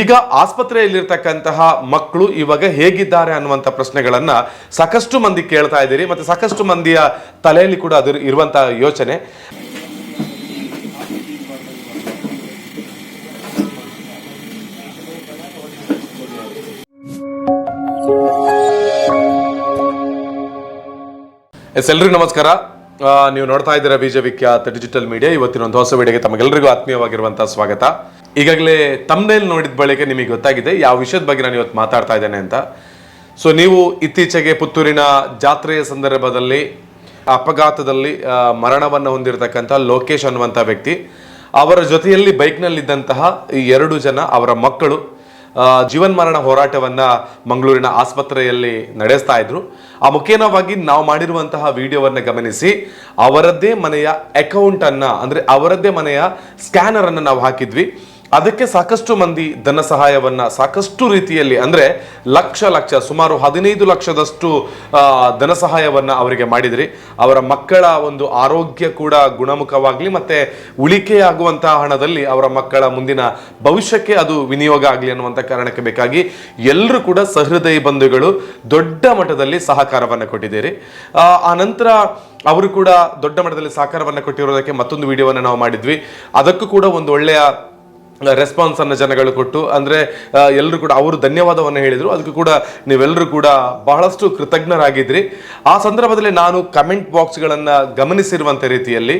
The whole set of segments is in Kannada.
ಈಗ ಆಸ್ಪತ್ರೆಯಲ್ಲಿರ್ತಕ್ಕಂತಹ ಮಕ್ಕಳು ಇವಾಗ ಹೇಗಿದ್ದಾರೆ ಅನ್ನುವಂಥ ಪ್ರಶ್ನೆಗಳನ್ನ ಸಾಕಷ್ಟು ಮಂದಿ ಕೇಳ್ತಾ ಇದ್ದೀರಿ. ಮತ್ತೆ ಸಾಕಷ್ಟು ಮಂದಿಯ ತಲೆಯಲ್ಲಿ ಕೂಡ ಅದು ಇರುವಂತಹ ಯೋಚನೆ. ಎಸ್, ಎಲ್ರಿಗೂ ನಮಸ್ಕಾರ. ನೀವು ನೋಡ್ತಾ ಇದ್ದೀರಾ ಬೀಜ ವಿಖ್ಯಾತ ಡಿಜಿಟಲ್ ಮೀಡಿಯಾ. ಇವತ್ತಿನ ಒಂದು ಹೊಸ ವಿಡಿಯೋಗೆ ತಮಗೆಲ್ಲರಿಗೂ ಆತ್ಮೀಯವಾಗಿರುವಂತಹ ಸ್ವಾಗತ. ಈಗಾಗಲೇ ತಮ್ಮನೇಲಿ ನೋಡಿದ ಬಳಿಕ ನಿಮಗೆ ಗೊತ್ತಾಗಿದೆ ಯಾವ ವಿಷಯದ ಬಗ್ಗೆ ನಾನು ಇವತ್ತು ಮಾತಾಡ್ತಾ ಇದ್ದೇನೆ ಅಂತ. ಸೊ ನೀವು ಇತ್ತೀಚೆಗೆ ಪುತ್ತೂರಿನ ಜಾತ್ರೆಯ ಸಂದರ್ಭದಲ್ಲಿ, ಅಪಘಾತದಲ್ಲಿ ಮರಣವನ್ನು ಹೊಂದಿರತಕ್ಕಂಥ ಲೋಕೇಶ್ ಅನ್ನುವಂಥ ವ್ಯಕ್ತಿ, ಅವರ ಜೊತೆಯಲ್ಲಿ ಬೈಕ್ನಲ್ಲಿದ್ದಂತಹ ಈ ಎರಡು ಜನ ಅವರ ಮಕ್ಕಳು ಜೀವನ್ ಜೀವನ್ಮರಣ ಹೋರಾಟವನ್ನು ಮಂಗಳೂರಿನ ಆಸ್ಪತ್ರೆಯಲ್ಲಿ ನಡೆಸ್ತಾ ಇದ್ರು. ಆ, ಮುಖೇನವಾಗಿ ನಾವು ಮಾಡಿರುವಂತಹ ವಿಡಿಯೋವನ್ನು ಗಮನಿಸಿ, ಅವರದ್ದೇ ಮನೆಯ ಅಕೌಂಟನ್ನು ಅಂದರೆ ಅವರದ್ದೇ ಮನೆಯ ಸ್ಕ್ಯಾನರನ್ನು ನಾವು ಹಾಕಿದ್ವಿ. ಅದಕ್ಕೆ ಸಾಕಷ್ಟು ಮಂದಿ ಧನ ಸಹಾಯವನ್ನ ಸಾಕಷ್ಟು ರೀತಿಯಲ್ಲಿ ಅಂದ್ರೆ ಲಕ್ಷ ಲಕ್ಷ, ಸುಮಾರು ಹದಿನೈದು ಲಕ್ಷದಷ್ಟು ಧನ ಸಹಾಯವನ್ನ ಅವರಿಗೆ ಮಾಡಿದ್ರಿ. ಅವರ ಮಕ್ಕಳ ಒಂದು ಆರೋಗ್ಯ ಕೂಡ ಗುಣಮುಖವಾಗ್ಲಿ ಮತ್ತೆ ಉಳಿಕೆಯಾಗುವಂತಹ ಹಣದಲ್ಲಿ ಅವರ ಮಕ್ಕಳ ಮುಂದಿನ ಭವಿಷ್ಯಕ್ಕೆ ಅದು ವಿನಿಯೋಗ ಆಗಲಿ ಅನ್ನುವಂಥ ಕಾರಣಕ್ಕೆ ಬೇಕಾಗಿ ಎಲ್ಲರೂ ಕೂಡ ಸಹೃದಯ ಬಂಧುಗಳು ದೊಡ್ಡ ಮಟ್ಟದಲ್ಲಿ ಸಹಕಾರವನ್ನು ಕೊಟ್ಟಿದ್ದೀರಿ. ಆ ನಂತರ ಅವರು ಕೂಡ ದೊಡ್ಡ ಮಟ್ಟದಲ್ಲಿ ಸಹಕಾರವನ್ನು ಕೊಟ್ಟಿರೋದಕ್ಕೆ ಮತ್ತೊಂದು ವಿಡಿಯೋವನ್ನು ನಾವು ಮಾಡಿದ್ವಿ. ಅದಕ್ಕೂ ಕೂಡ ಒಂದು ಒಳ್ಳೆಯ ರೆಸ್ಪಾನ್ಸ್ ಅನ್ನು ಜನಗಳು ಕೊಟ್ಟು, ಅಂದ್ರೆ ಎಲ್ಲರೂ ಕೂಡ ಅವರು ಧನ್ಯವಾದವನ್ನು ಹೇಳಿದ್ರು. ಅದಕ್ಕೂ ಕೂಡ ನೀವೆಲ್ಲರೂ ಕೂಡ ಬಹಳಷ್ಟು ಕೃತಜ್ಞರಾಗಿದ್ರಿ. ಆ ಸಂದರ್ಭದಲ್ಲಿ ನಾನು ಕಮೆಂಟ್ ಬಾಕ್ಸ್ಗಳನ್ನ ಗಮನಿಸಿರುವಂತ ರೀತಿಯಲ್ಲಿ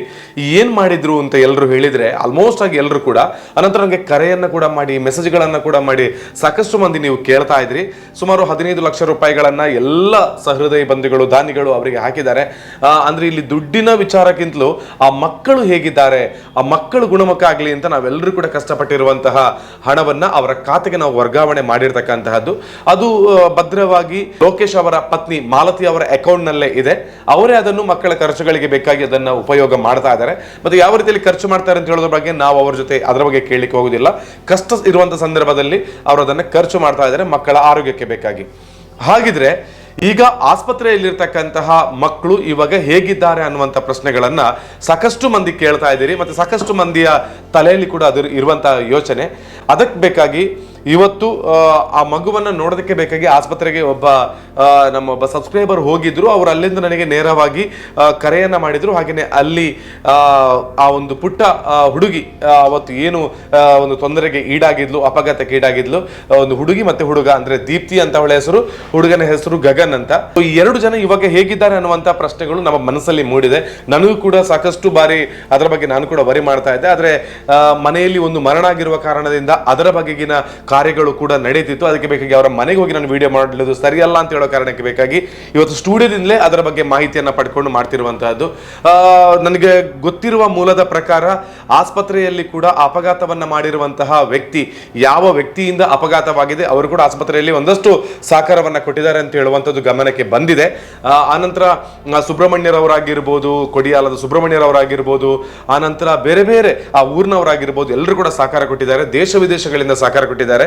ಏನ್ ಮಾಡಿದ್ರು ಅಂತ ಎಲ್ಲರೂ ಹೇಳಿದ್ರೆ ಆಲ್ಮೋಸ್ಟ್ ಆಗಿ ಎಲ್ಲರೂ ಕೂಡ, ಅನಂತರ ನನಗೆ ಕರೆಯನ್ನ ಕೂಡ ಮಾಡಿ ಮೆಸೇಜ್ಗಳನ್ನ ಕೂಡ ಮಾಡಿ ಸಾಕಷ್ಟು ಮಂದಿ ನೀವು ಕೇಳ್ತಾ ಇದ್ರಿ. ಸುಮಾರು ಹದಿನೈದು ಲಕ್ಷ ರೂಪಾಯಿಗಳನ್ನ ಎಲ್ಲ ಸಹೃದಯ ಬಂಧುಗಳು, ದಾನಿಗಳು ಅವರಿಗೆ ಹಾಕಿದ್ದಾರೆ. ಅಂದ್ರೆ ಇಲ್ಲಿ ದುಡ್ಡಿನ ವಿಚಾರಕ್ಕಿಂತಲೂ ಆ ಮಕ್ಕಳು ಹೇಗಿದ್ದಾರೆ, ಆ ಮಕ್ಕಳು ಗುಣಮುಖ ಆಗಲಿ ಅಂತ ನಾವೆಲ್ಲರೂ ಕೂಡ ಕಷ್ಟಪಟ್ಟಿರುವಂತಹ ಹಣವನ್ನ ಅವರ ಖಾತೆಗೆ ನಾವು ವರ್ಗಾವಣೆ ಮಾಡಿರ್ತಕ್ಕಂತಹದ್ದು. ಅದು ಭದ್ರವಾಗಿ ಲೋಕೇಶ್ ಅವರ ಪತ್ನಿ ಮಾಲತಿ ಅವರ ಅಕೌಂಟ್ ನಲ್ಲೇ ಇದೆ. ಅವರೇ ಅದನ್ನು ಮಕ್ಕಳ ಖರ್ಚುಗಳಿಗೆ ಬೇಕಾಗಿ ಅದನ್ನ ಉಪಯೋಗ ಮಾಡ್ತಾ ಇದ್ದಾರೆ. ಮತ್ತೆ ಯಾವ ರೀತಿಯಲ್ಲಿ ಖರ್ಚು ಮಾಡ್ತಾರೆ ಅಂತ ಹೇಳೋದ್ರ ಬಗ್ಗೆ ನಾವು ಅವರ ಜೊತೆ ಅದರ ಬಗ್ಗೆ ಕೇಳಲಿಕ್ಕೆ ಹೋಗುದಿಲ್ಲ. ಕಷ್ಟ ಇರುವಂತ ಸಂದರ್ಭದಲ್ಲಿ ಅವರು ಅದನ್ನ ಖರ್ಚು ಮಾಡ್ತಾ ಇದ್ದಾರೆ ಮಕ್ಕಳ ಆರೋಗ್ಯಕ್ಕೆ ಬೇಕಾಗಿ. ಹಾಗಿದ್ರೆ ಈಗ ಆಸ್ಪತ್ರೆಯಲ್ಲಿರ್ತಕ್ಕಂತಹ ಮಕ್ಕಳು ಇವಾಗ ಹೇಗಿದ್ದಾರೆ ಅನ್ನುವಂಥ ಪ್ರಶ್ನೆಗಳನ್ನ ಸಾಕಷ್ಟು ಮಂದಿ ಕೇಳ್ತಾ ಇದ್ದೀರಿ. ಮತ್ತೆ ಸಾಕಷ್ಟು ಮಂದಿಯ ತಲೆಯಲ್ಲಿ ಕೂಡ ಅದು ಇರುವಂತಹ ಯೋಚನೆ. ಅದಕ್ಕೆ ಬೇಕಾಗಿ ಇವತ್ತು ಆ, ಮಗುವನ್ನು ನೋಡೋದಕ್ಕೆ ಬೇಕಾಗಿ ಆಸ್ಪತ್ರೆಗೆ ಒಬ್ಬ ನಮ್ಮ ಸಬ್ಸ್ಕ್ರೈಬರ್ ಹೋಗಿದ್ರು ಅವರು ಅಲ್ಲಿಂದ ನನಗೆ ನೇರವಾಗಿ ಕರೆಯನ್ನು ಮಾಡಿದ್ರು. ಹಾಗೆಯೇ ಅಲ್ಲಿ ಆ, ಒಂದು ಪುಟ್ಟ ಹುಡುಗಿ ಅವತ್ತು ಏನು ಒಂದು ತೊಂದರೆಗೆ ಈಡಾಗಿದ್ಲು ಅಪಘಾತಕ್ಕೆ ಈಡಾಗಿದ್ಲು ಒಂದು ಹುಡುಗಿ ಮತ್ತೆ ಹುಡುಗ ಅಂದ್ರೆ ದೀಪ್ತಿ ಅಂತ ಅವಳ ಹೆಸರು. ಹುಡುಗನ ಹೆಸರು ಗಗನ್ ಅಂತ. ಈ ಎರಡು ಜನ ಇವಾಗ ಹೇಗಿದ್ದಾರೆ ಅನ್ನುವಂತ ಪ್ರಶ್ನೆಗಳು ನಮ್ಮ ಮನಸ್ಸಲ್ಲಿ ಮೂಡಿದೆ. ನನಗೂ ಕೂಡ ಸಾಕಷ್ಟು ಬಾರಿ ಅದರ ಬಗ್ಗೆ ನಾನು ಕೂಡ ವರಿ ಮಾಡ್ತಾ ಇದ್ದೆ. ಆದ್ರೆ ಮನೆಯಲ್ಲಿ ಒಂದು ಮರಣ ಆಗಿರುವ ಕಾರಣದಿಂದ ಅದರ ಬಗೆಗಿನ ಕಾರ್ಯಗಳು ಕೂಡ ನಡೀತಿತ್ತು. ಅದಕ್ಕೆ ಬೇಕಾಗಿ ಅವರ ಮನೆಗೆ ಹೋಗಿ ನಾನು ವಿಡಿಯೋ ಮಾಡಲಿದ್ದು ಸರಿಯಲ್ಲ ಅಂತ ಹೇಳೋ ಕಾರಣಕ್ಕೆ ಬೇಕಾಗಿ ಇವತ್ತು ಸ್ಟುಡಿಯೋದಿಂದಲೇ ಅದರ ಬಗ್ಗೆ ಮಾಹಿತಿಯನ್ನ ಪಡ್ಕೊಂಡು ಮಾಡ್ತಿರುವಂತಹದ್ದು. ನನಗೆ ಗೊತ್ತಿರುವ ಮೂಲದ ಪ್ರಕಾರ ಆಸ್ಪತ್ರೆಯಲ್ಲಿ ಕೂಡ ಅಪಘಾತವನ್ನ ಮಾಡಿರುವಂತಹ ವ್ಯಕ್ತಿ ಯಾವ ವ್ಯಕ್ತಿಯಿಂದ ಅಪಘಾತವಾಗಿದೆ ಅವರು ಕೂಡ ಆಸ್ಪತ್ರೆಯಲ್ಲಿ ಒಂದಷ್ಟು ಸಹಕಾರವನ್ನ ಕೊಟ್ಟಿದ್ದಾರೆ ಅಂತ ಹೇಳುವಂಥದ್ದು ಗಮನಕ್ಕೆ ಬಂದಿದೆ. ಆನಂತರ ಸುಬ್ರಹ್ಮಣ್ಯರವರಾಗಿರ್ಬೋದು, ಕೊಡಿಯಾಲದ ಸುಬ್ರಹ್ಮಣ್ಯರವರಾಗಿರ್ಬೋದು ಆನಂತರ ಬೇರೆ ಬೇರೆ, ಆ ಊರಿನವರಾಗಿರ್ಬೋದು ಎಲ್ಲರೂ ಕೂಡ ಸಹಕಾರ ಕೊಟ್ಟಿದ್ದಾರೆ, ದೇಶ ವಿದೇಶಗಳಿಂದ ಸಹಕಾರ ಕೊಟ್ಟಿದ್ದಾರೆ.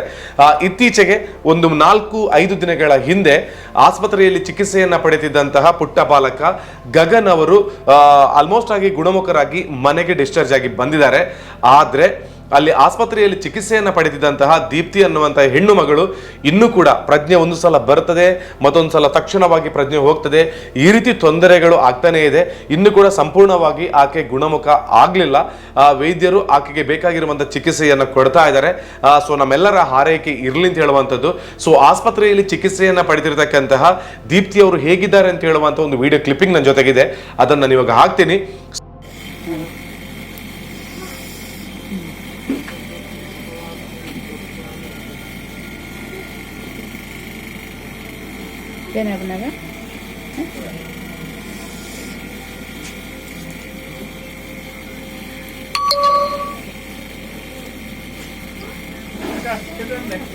ಇತ್ತೀಚೆಗೆ ಒಂದು ನಾಲ್ಕು, ಐದು ದಿನಗಳ ಹಿಂದೆ ಆಸ್ಪತ್ರೆಯಲ್ಲಿ ಚಿಕಿತ್ಸೆಯನ್ನ ಪಡೆದಿದ್ದಂತಹ ಪುಟ್ಟ ಬಾಲಕ ಗಗನ್ ಅವರು ಆಲ್ಮೋಸ್ಟ್ ಆಗಿ ಗುಣಮುಖರಾಗಿ ಮನೆಗೆ ಡಿಸ್ಚಾರ್ಜ್ ಆಗಿ ಬಂದಿದ್ದಾರೆ. ಆದ್ರೆ ಅಲ್ಲಿ ಆಸ್ಪತ್ರೆಯಲ್ಲಿ ಚಿಕಿತ್ಸೆಯನ್ನು ಪಡೆದಿದ್ದಂತಹ ದೀಪ್ತಿ ಅನ್ನುವಂತಹ ಹೆಣ್ಣು ಮಗಳು ಇನ್ನೂ ಕೂಡ ಪ್ರಜ್ಞೆ ಒಂದು ಸಲ ಬರ್ತದೆ ಮತ್ತೊಂದು ಸಲ ತಕ್ಷಣವಾಗಿ ಪ್ರಜ್ಞೆ ಹೋಗ್ತದೆ. ಈ ರೀತಿ ತೊಂದರೆಗಳು ಆಗ್ತಾನೆ ಇದೆ. ಇನ್ನು ಕೂಡ ಸಂಪೂರ್ಣವಾಗಿ ಆಕೆ ಗುಣಮುಖ ಆಗಲಿಲ್ಲ. ವೈದ್ಯರು ಆಕೆಗೆ ಬೇಕಾಗಿರುವಂತಹ ಚಿಕಿತ್ಸೆಯನ್ನು ಕೊಡ್ತಾ ಇದ್ದಾರೆ. ಸೊ ನಮ್ಮೆಲ್ಲರ ಹಾರೈಕೆ ಇರಲಿ ಅಂತ ಹೇಳುವಂಥದ್ದು. ಸೊ ಆಸ್ಪತ್ರೆಯಲ್ಲಿ ಚಿಕಿತ್ಸೆಯನ್ನು ಪಡೆದಿರತಕ್ಕಂತಹ ದೀಪ್ತಿ ಅವರು ಹೇಗಿದ್ದಾರೆ ಅಂತ ಹೇಳುವಂಥ ಒಂದು ವಿಡಿಯೋ ಕ್ಲಿಪ್ಪಿಂಗ್ ನನ್ನ ಜೊತೆಗಿದೆ. ಅದನ್ನು ನಾನು ಇವಾಗ ಹಾಕ್ತೀನಿ. Dene buna da. Gel, gel önüne.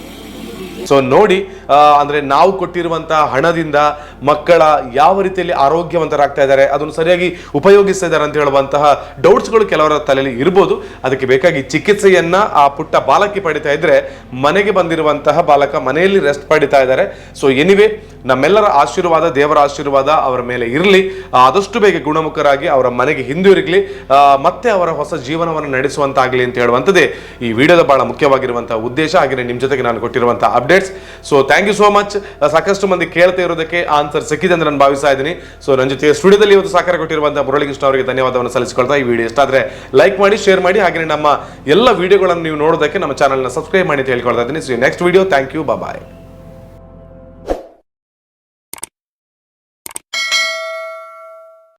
So ನೋಡಿ ಅಂದ್ರೆ ನಾವು ಕೊಟ್ಟಿರುವಂತಹ ಹಣದಿಂದ ಮಕ್ಕಳ ಯಾವ ರೀತಿಯಲ್ಲಿ ಆರೋಗ್ಯವಂತರಾಗ್ತಾ ಇದ್ದಾರೆ, ಅದನ್ನು ಸರಿಯಾಗಿ ಉಪಯೋಗಿಸ್ತಾ ಇದ್ದಾರೆ ಅಂತ ಹೇಳುವಂತಹ ಡೌಟ್ಸ್ಗಳು ಕೆಲವರ ತಲೆಯಲ್ಲಿ ಇರ್ಬೋದು. ಅದಕ್ಕೆ ಬೇಕಾಗಿ ಚಿಕಿತ್ಸೆಯನ್ನ ಆ ಪುಟ್ಟ ಬಾಲಕಿ ಪಡಿತಾ ಇದ್ರೆ ಮನೆಗೆ ಬಂದಿರುವಂತಹ ಬಾಲಕ ಮನೆಯಲ್ಲಿ ರೆಸ್ಟ್ ಪಡಿತಾ ಇದ್ದಾರೆ. ಸೊ ಎನಿವೆ ನಮ್ಮೆಲ್ಲರ ಆಶೀರ್ವಾದ, ದೇವರ ಆಶೀರ್ವಾದ ಅವರ ಮೇಲೆ ಇರಲಿ. ಆದಷ್ಟು ಬೇಗ ಗುಣಮುಖರಾಗಿ ಅವರ ಮನೆಗೆ ಹಿಂದಿರುಗಲಿ ಮತ್ತೆ ಅವರ ಹೊಸ ಜೀವನವನ್ನು ನಡೆಸುವಂತಾಗಲಿ ಅಂತ ಹೇಳುವಂಥದ್ದೇ ಈ ವಿಡಿಯೋದ ಬಹಳ ಮುಖ್ಯವಾಗಿರುವಂತಹ ಉದ್ದೇಶ. ಹಾಗೆಯೇ ನಿಮ್ಮ ಜೊತೆಗೆ ನಾನು ಕೊಟ್ಟಿರುವಂತಹ updates so thank you so much ಸಾಕಷ್ಟು ಮಂದಿ ಕೇಳ್ತಾ ಇರೋದಕ್ಕೆ ಆನ್ಸರ್ ಸಿಕ್ಕಿದೆ ಅಂತ ನಾನು ಭಾವಿಸ್ತಾ ಇದ್ದೀನಿ. ಸೊ ನನ್ನ ಜೊತೆ ಸ್ಟುಡಿಯೋದಲ್ಲಿ ಇವತ್ತು ಸಹಕಾರ ಕೊಟ್ಟಿರುವಂತಹ ಮುರಳಿಕೃಷ್ಣ ಅವರಿಗೆ ಧನ್ಯವಾದವನ್ನು ಸಲ್ಲಿಸಿಕೊಳ್ತಾ ಈ ವಿಡಿಯೋ ಇಷ್ಟ ಆದರೆ ಲೈಕ್ ಮಾಡಿ ಶೇರ್ ಮಾಡಿ. ಹಾಗೆಯೇ ನಮ್ಮ ಎಲ್ಲ ವಿಡಿಯೋಗಳನ್ನು ನೀವು ನೋಡೋದಕ್ಕೆ ನಮ್ಮ ಚಾನಲ್ನ ಸಬ್ಸ್ಕ್ರೈಬ್ ಮಾಡಿ ಅಂತ ಹೇಳ್ಕೊಳ್ತಾ ಇದ್ದೀನಿ. So next video thank you bye